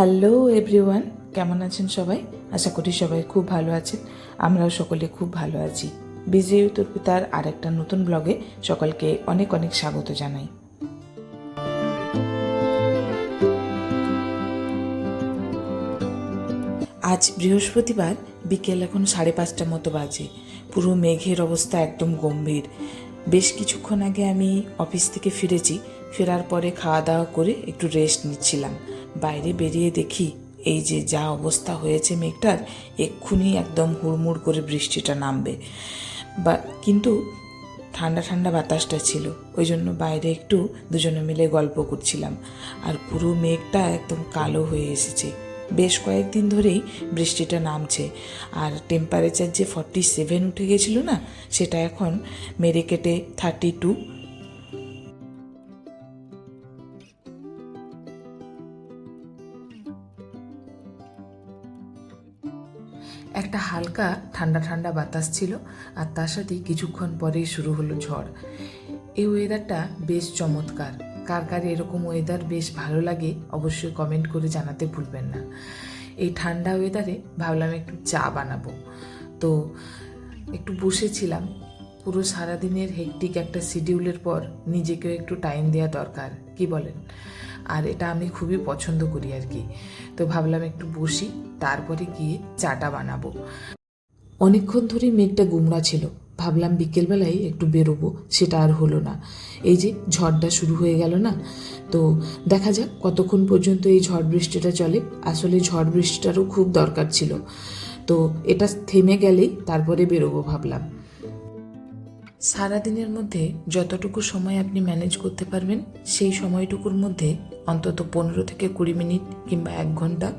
Hello everyone, কেমন আছেন সবাই? আশা করি সবাই খুব ভালো আছেন। আমরাও সকলে খুব ভালো আছি। বিজয় উত্তরপিতার আর একটা নতুন ব্লগে সকলকে অনেক অনেক স্বাগত জানাই। আজ বৃহস্পতিবার বিকেল এখন সাড়ে পাঁচটা মতো বাজে। পুরো মেঘের অবস্থা একদম গম্ভীর। বেশ কিছুক্ষণ আগে আমি অফিস থেকে ফিরেছি। ফেরার পরে খাওয়া দাওয়া করে একটু রেস্ট নিচ্ছিলাম। বাইরে বেরিয়ে দেখি, এই যে যা অবস্থা হয়েছে মেঘটার, এক্ষুনি একদম হুড়মুড় করে বৃষ্টিটা নামবে। বা, কিন্তু ঠান্ডা ঠান্ডা বাতাসটা ছিল, ওই জন্য বাইরে একটু দুজনে মিলে গল্প করছিলাম। আর পুরো মেঘটা একদম কালো হয়ে এসেছে। বেশ কয়েকদিন ধরেই বৃষ্টিটা নামছে, আর টেম্পারেচার যে ফর্টি সেভেন উঠে গেছিল না, সেটা এখন মেরে কেটে থার্টি টু হালকা ঠান্ডা ঠান্ডা বাতাস ছিল আর তার সাথে কিছুক্ষণ পরেই শুরু হলো ঝড়। এই ওয়েদারটা বেশ চমৎকার। কার কার এরকম ওয়েদার বেশ ভালো লাগে অবশ্যই কমেন্ট করে জানাতে ভুলবেন না। এই ঠান্ডা ওয়েদারে ভাবলাম একটু চা বানাবো। তো একটু বসেছিলাম। পুরো সারাদিনের হেকটিক একটা শিডিউলের পর নিজেকেও একটু টাইম দেওয়া দরকার, কি বলেন? আর এটা আমি খুবই পছন্দ করি আর কি। তো ভাবলাম একটু বসি, তারপরে গিয়ে চাটা বানাবো। অনেকক্ষণ ধরে মেঘটা গুমরা ছিল। ভাবলাম বিকেলবেলায় একটু বেরোবো, সেটা আর হলো না। এই যে ঝড়টা শুরু হয়ে গেল না? তো দেখা যাক কতক্ষণ পর্যন্ত এই ঝড় বৃষ্টিটা চলে। আসলে ঝড় বৃষ্টিটারও খুব দরকার ছিল। তো এটা থেমে গেলেই তারপরে বেরোবো ভাবলাম। সারাদিনের মধ্যে যতটুকু সময় আপনি ম্যানেজ করতে পারবেন, সেই সময়টুকুর মধ্যে অন্তত পনেরো থেকে কুড়ি মিনিট কিংবা এক ঘণ্টা,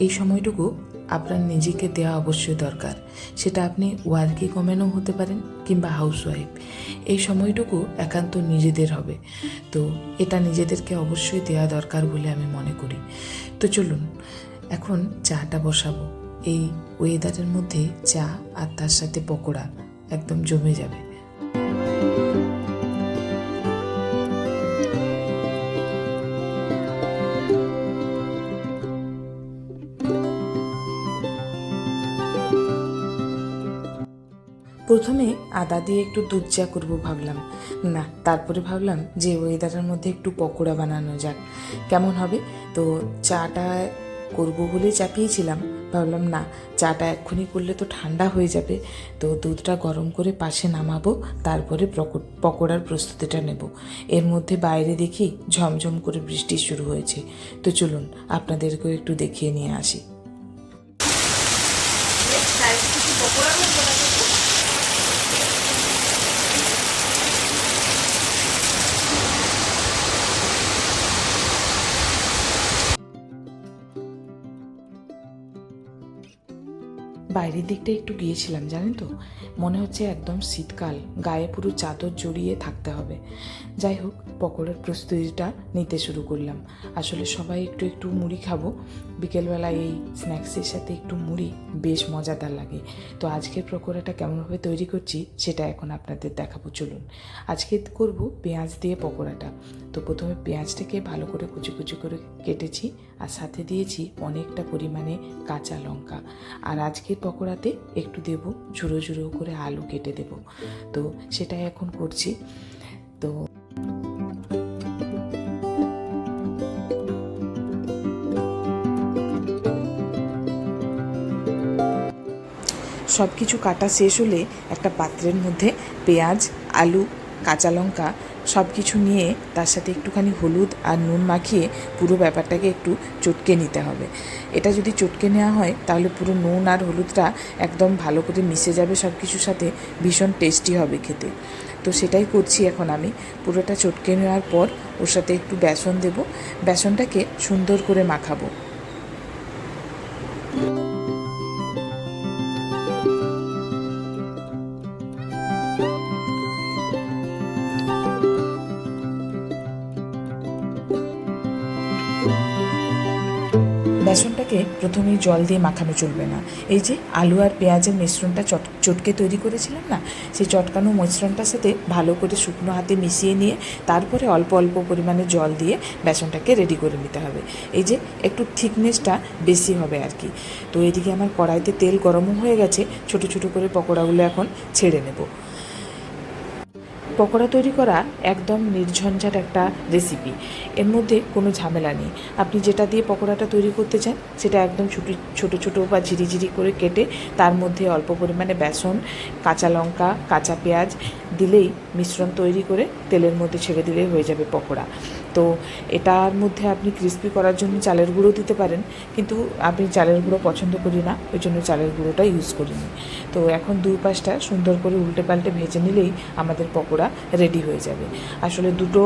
এই সময়টুকু আপনার নিজেকে দেওয়া অবশ্যই দরকার। সেটা আপনি ওয়ার্কিং ওমেনও হতে পারেন কিংবা হাউসওয়াইফ। এই সময়টুকু একান্ত নিজেদের হবে। তো এটা নিজেদেরকে অবশ্যই দেওয়া দরকার বলে আমি মনে করি। তো চলুন, এখন চাটা বসাবো। এই ওয়েদারের মধ্যে চা আর তার সাথে পকোড়া একদম জমে যাবে। প্রথমে আদা দিয়ে একটু দুধ চা করব ভাবলাম। না, তারপরে ভাবলাম যে ওয়েদারের মধ্যে একটু পকোড়া বানানো যাক। কেমন হবে? তো চাটা করব বলেই চাপিয়েছিলাম। ভাবলাম, না, চাটা এক্ষুনি করলে তো ঠান্ডা হয়ে যাবে। তো দুধটা গরম করে পাশে নামাবো, তারপরে পকো- পকোড়ার প্রস্তুতিটা নেব। এর মধ্যে বাইরে দেখি ঝমঝম করে বৃষ্টি শুরু হয়েছে। তো চলুন, আপনাদেরকেও একটু দেখিয়ে নিয়ে আসি। বাইরের দিকটা একটু গিয়েছিলাম, জানেন তো? মনে হচ্ছে একদম শীতকাল, গায়ে পুরো চাদর জড়িয়ে থাকতে হবে। যাই হোক, পকোড়ার প্রস্তুতিটা নিতে শুরু করলাম। আসলে সবাই একটু একটু মুড়ি খাব। বিকেলবেলায় এই স্ন্যাক্সের সাথে একটু মুড়ি বেশ মজাদার লাগে। তো আজকের পকোড়াটা কেমনভাবে তৈরি করছি, সেটা এখন আপনাদের দেখাবো, চলুন। আজকে করব পেঁয়াজ দিয়ে পকোড়াটা। তো প্রথমে পেঁয়াজটাকে ভালো করে কুচি কুচি করে কেটেছি। আর সাথে দিয়েছি অনেকটা পরিমাণে কাঁচা লঙ্কা। আর আজকের পকোড়াতে একটু দেব ঝুড়ো ঝুড়ো করে আলু কেটে দেব। তো সেটাই এখন করছি। তো সব কিছু কাটা শেষ হলে একটা পাত্রের মধ্যে পেঁয়াজ, আলু, কাঁচা লঙ্কা সব কিছু নিয়ে তার সাথে একটুখানি হলুদ আর নুন মাখিয়ে পুরো ব্যাপারটাকে একটু চটকে নিতে হবে। এটা যদি চটকে নেওয়া হয়, তাহলে পুরো নুন আর হলুদটা একদম ভালো করে মিশে যাবে সব কিছুর সাথে, ভীষণ টেস্টি হবে খেতে। তো সেটাই করছি এখন আমি। পুরোটা চটকে নেওয়ার পর ওর সাথে একটু বেসন দেব। বেসনটাকে সুন্দর করে মাখাবো। বেসনটাকে প্রথমেই জল দিয়ে মাখানো চলবে না। এই যে আলু আর পেঁয়াজের মিশ্রণটা চট, চটকে তৈরি করেছিলাম না সেই চটকানো মিশ্রণটার সাথে ভালো করে শুকনো হাতে মিশিয়ে নিয়ে তারপরে অল্প অল্প পরিমাণে জল দিয়ে বেসনটাকে রেডি করে নিতে হবে। এই যে একটু থিকনেসটা বেশি হবে আর কি। তো এদিকে আমার কড়াইতে তেল গরমও হয়ে গেছে, ছোট ছোট করে পকোড়াগুলো এখন ছেড়ে নেব। পকোড়া তৈরি করা একদম নির্ঝঞ্ঝাট একটা রেসিপি এর মধ্যে কোনো ঝামেলা নেই। আপনি যেটা দিয়ে পকোড়াটা তৈরি করতে চান, সেটা একদম ছোটো ছোটো ছোটো বা ঝিরিঝিরি করে কেটে তার মধ্যে অল্প পরিমাণে বেসন, কাঁচা লঙ্কা, কাঁচা পেঁয়াজ দিলেই মিশ্রণ তৈরি করে তেলের মধ্যে ছেড়ে দিলেই হয়ে যাবে পকোড়া। তো এটার মধ্যে আপনি ক্রিস্পি করার জন্য চালের গুঁড়ো দিতে পারেন, কিন্তু আমি চালের গুঁড়ো পছন্দ করি না, ওই জন্য চালের গুঁড়োটা ইউজ করিনি। তো এখন দুই পাশটা সুন্দর করে উল্টে পাল্টে ভেজে নিলেই আমাদের পকোড়া রেডি হয়ে যাবে। আসলে দুটো,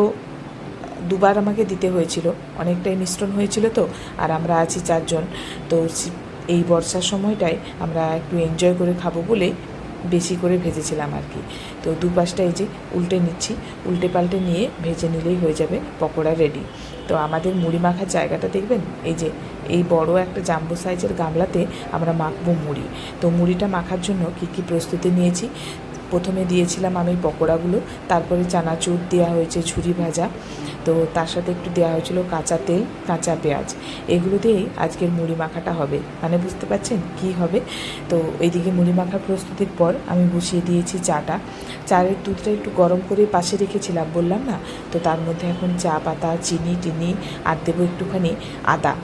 দুবার আমাকে দিতে হয়েছিল। অনেকটাই মিশ্রণ হয়েছিল তো, আর আমরা আছি চারজন। তো এই বর্ষার সময়টায় আমরা একটু এনজয় করে খাব বলেই বেশি করে ভেজেছিলাম আর কি। তো দুপাশটা এই যে উল্টে নিচ্ছি, উল্টে পাল্টে নিয়ে ভেজে নিলেই হয়ে যাবে পকোড়া রেডি তো আমাদের মুড়ি মাখার জায়গাটা দেখবেন? এই যে, এই বড় একটা জাম্বো সাইজের গামলাতে আমরা মাখবো মুড়ি। তো মুড়িটা মাখার জন্য কী কী প্রস্তুতি নিয়েছি? প্রথমে দিয়েছিলাম আমি পকোড়াগুলো, তারপরে চানাচুর দেওয়া হয়েছে ঝুরি ভাজা। তো তার সাথে একটু দেওয়া হয়েছিল কাঁচা তেল, কাঁচা পেঁয়াজ। এগুলো দিয়েই আজকের মুড়ি মাখাটা হবে। মানে বুঝতে পারছেন কি হবে? তো এইদিকে মুড়ি মাখার প্রস্তুতির পর আমি বসিয়ে দিয়েছি চাটা। চায়ের দুধটা একটু গরম করে পাশে রেখেছিলাম, বললাম না? তো তার মধ্যে এখন চা, পাতা, চিনি, টিনি, আর দেবো একটুখানি আদা।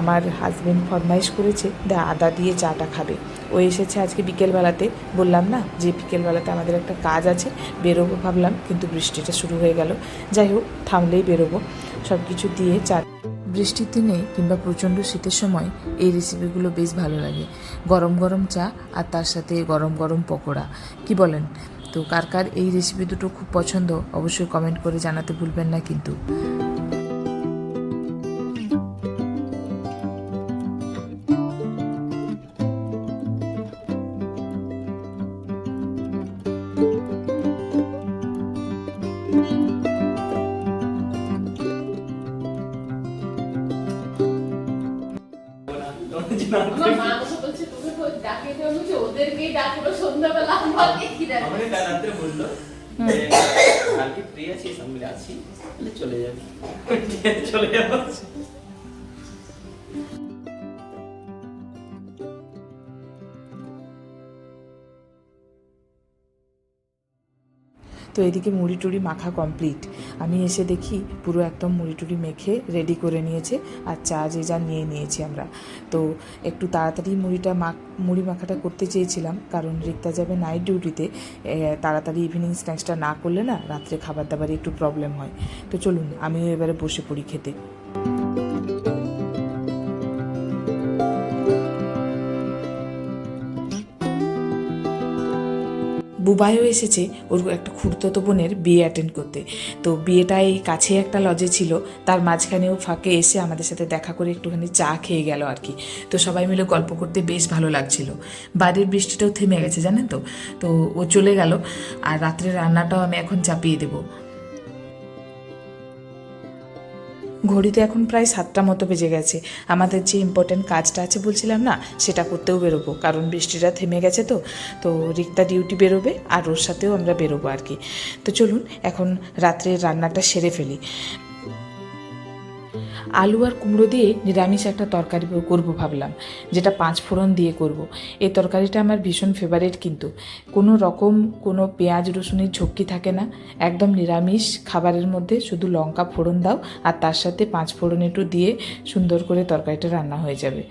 আমার হাজবেন্ড ফরমাইশ করেছে, দা, আদা দিয়ে চাটা খাবে। ও এসেছে আজকে বিকেলবেলাতে। বললাম, না, যে বিকেলবেলাতে আমাদের একটা কাজ আছে, বেরোবো ভাবলাম, কিন্তু বৃষ্টিটা শুরু হয়ে গেল। যাই হোক, থামলেই বেরোবো। সব কিছু দিয়ে চা বৃষ্টির দিনে কিংবা প্রচণ্ড শীতের সময় এই রেসিপিগুলো বেশ ভালো লাগে। গরম গরম চা আর তার সাথে গরম গরম পকোড়া। কি বলেন? তো কার কার এই রেসিপি দুটো খুব পছন্দ, অবশ্যই কমেন্ট করে জানাতে ভুলবেন না কিন্তু। সন্ধ্যাবেলা আমাকে কি ডাকলো আমাকে কাল রাত্রে বলল আর কালকে ফ্রি আছি সব মিলে আছি চলে যাবি। চলে যাব। তো এদিকে মুড়ি টুড়ি মাখা কমপ্লিট আমি এসে দেখি পুরো একদম মুড়ি টুড়ি মেখে রেডি করে নিয়েছে আর চা যে যা নিয়ে নিয়েছি আমরা। তো একটু তাড়াতাড়ি মুড়িটা মাখ, মুড়ি মাখাটা করতে চেয়েছিলাম কারণ রিক্তা যাবে নাইট ডিউটিতে তাড়াতাড়ি ইভিনিং স্ন্যাক্সটা না করলে না রাত্রে খাবার দাবারে একটু প্রবলেম হয়। তো চলুন আমিও এবারে বসে পড়ি খেতে। বুবাইও এসেছে ওর একটা খুড়তো বোনের বিয়ে অ্যাটেন্ড করতে। তো বিয়েটা এই কাছে একটা লজে ছিল, তার মাঝখানেও ফাঁকে এসে আমাদের সাথে দেখা করে একটুখানি চা খেয়ে গেল আর কি। তো সবাই মিলে গল্প করতে বেশ ভালো লাগছিল। বাড়ির বৃষ্টিটাও থেমে গেছে, জানেন তো? তো ও চলে গেল, আর রাত্রে রান্নাটাও আমি এখন চাপিয়ে দেবো। ঘড়িতে এখন প্রায় সাতটা মতো বেজে গেছে। আমাদের যে ইম্পর্টেন্ট কাজটা আছে বলছিলাম না, সেটা করতেও বেরোবো। কারণ বৃষ্টিটা থেমে গেছে তো তো রিক্তা ডিউটি বেরোবে আর ওর সাথেও আমরা বেরোবো আর কি। তো চলুন, এখন রাত্রে রান্নাটা সেরে ফেলি। আলু আর কুমড়ো দিয়ে নিরামিষ একটা তরকারি করব ভাবলাম, যেটা পাঁচ ফোড়ন দিয়ে করব। এই তরকারিটা আমার ভীষণ ফেভারিট কিন্তু। কোনো রকম কোনো পেঁয়াজ, রসুনের ঝক্কি থাকে না। একদম নিরামিষ খাবারের মধ্যে শুধু লঙ্কা ফোড়ন দাও, আর তার সাথে পাঁচ ফোড়ন একটু দিয়ে সুন্দর করে তরকারিটা রান্না হয়ে যাবে।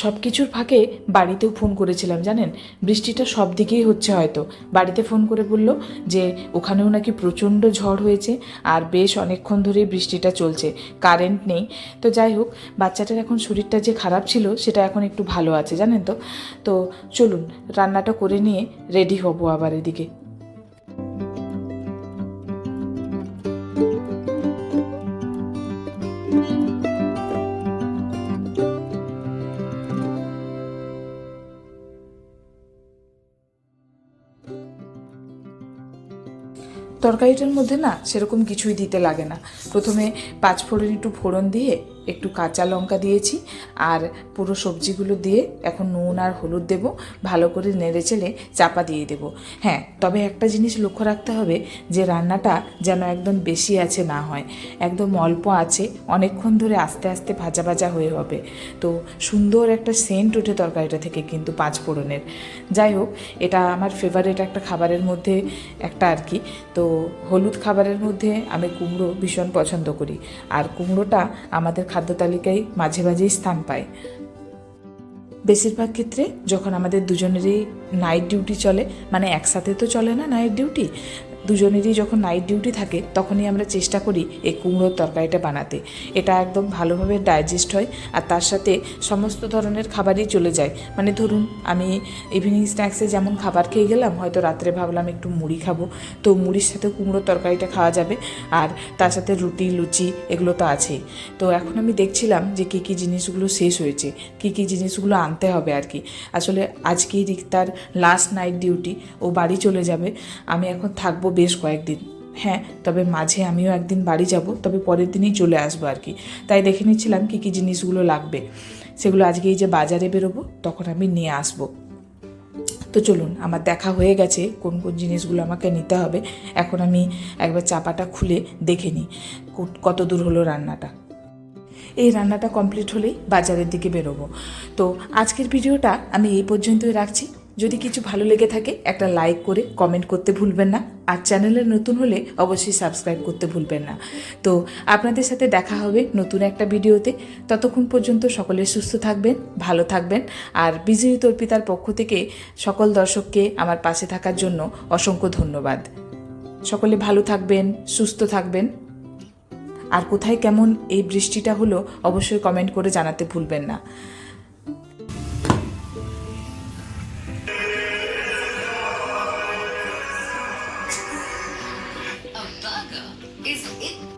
সব কিছুর ফাঁকে বাড়িতেও ফোন করেছিলাম, জানেন? বৃষ্টিটা সব দিকেই হচ্ছে হয়তো। বাড়িতে ফোন করে বলল যে, ওখানেও নাকি প্রচণ্ড ঝড় হয়েছে আর বেশ অনেকক্ষণ ধরে বৃষ্টিটা চলছে, কারেন্ট নেই। তো যাই হোক, বাচ্চাটার এখন শরীরটা যে খারাপ ছিল, সেটা এখন একটু ভালো আছে, জানেন তো? তো চলুন, রান্নাটা করে নিয়ে রেডি হব আবার এদিকে। তরকারিটার মধ্যে না সেরকম কিছুই দিতে লাগে না। প্রথমে পাঁচ ফোড়ন একটু ফোড়ন দিয়ে একটু কাঁচা লঙ্কা দিয়েছি আর পুরো সবজিগুলো দিয়ে এখন নুন আর হলুদ দেব, ভালো করে নেড়ে চেড়ে চাপা দিয়ে দেব। হ্যাঁ তবে একটা জিনিস লক্ষ্য রাখতে হবে যে রান্নাটা যেন একদম বেশি আছে না হয়, একদম অল্প আছে, অনেকক্ষণ ধরে আস্তে আস্তে ভাজা ভাজা হয়ে হবে। তো সুন্দর একটা সেন্ট ওঠে তরকারিটা থেকে কিন্তু পাঁচ ফোড়নের। যাই হোক, এটা আমার ফেভারিট একটা খাবারের মধ্যে একটা আর কি। তো হলুদ খাবারের মধ্যে আমি কুমড়ো ভীষণ পছন্দ করি। আর কুমড়োটা আমাদের খাদ্য তালিকায় মাঝে মাঝেই স্থান পায়। বেশিরভাগ ক্ষেত্রে যখন আমাদের দুজনেরই নাইট ডিউটি চলে মানে একসাথে তো চলে না নাইট ডিউটি দুজনেরই যখন নাইট ডিউটি থাকে, তখনই আমরা চেষ্টা করি এই কুমড়োর তরকারিটা বানাতে। এটা একদম ভালোভাবে ডাইজেস্ট হয় আর তার সাথে সমস্ত ধরনের খাবারই চলে যায়। মানে ধরুন, আমি ইভিনিং স্ন্যাক্সে যেমন খাবার খেয়ে গেলাম, হয়তো রাত্রে ভাবলাম একটু মুড়ি খাব। তো মুড়ির সাথে কুমড়োর তরকারিটা খাওয়া যাবে আর তার সাথে রুটি, লুচি এগুলো তো আছেই। তো এখন আমি দেখছিলাম যে কী কী জিনিসগুলো শেষ হয়েছে, কী কী জিনিসগুলো আনতে হবে আর কি। আসলে আজকেই রিক্তার লাস্ট নাইট ডিউটি ও বাড়ি চলে যাবে। আমি এখন থাকব বেশ কয়েকদিন। হ্যাঁ তবে মাঝে আমিও একদিন বাড়ি যাব, তবে পরের দিনই চলে আসব আর কি। তাই দেখে নিচ্ছিলাম কী কী জিনিসগুলো লাগবে। সেগুলো আজকে এই যে বাজারে বেরোবো, তখন আমি নিয়ে আসব। তো চলুন, আমার দেখা হয়ে গেছে কোন কোন জিনিসগুলো আমাকে নিতে হবে। এখন আমি একবার চাপাটা খুলে দেখে নিই কত দূর হলো রান্নাটা। এই রান্নাটা কমপ্লিট হলেই বাজারের দিকে বেরোবো। তো আজকের ভিডিওটা আমি এই পর্যন্তই রাখছি। যদি কিছু ভালো লেগে থাকে, একটা লাইক করে কমেন্ট করতে ভুলবেন না। আর চ্যানেলে নতুন হলে অবশ্যই সাবস্ক্রাইব করতে ভুলবেন না। তো আপনাদের সাথে দেখা হবে নতুন একটা ভিডিওতে। ততক্ষণ পর্যন্ত সকলে সুস্থ থাকবেন, ভালো থাকবেন। আর বিজয়ী তর্পিতার পক্ষ থেকে সকল দর্শককে আমার পাশে থাকার জন্য অসংখ্য ধন্যবাদ। সকলে ভালো থাকবেন, সুস্থ থাকবেন। আর কোথায় কেমন এই বৃষ্টিটা হলো, অবশ্যই কমেন্ট করে জানাতে ভুলবেন না।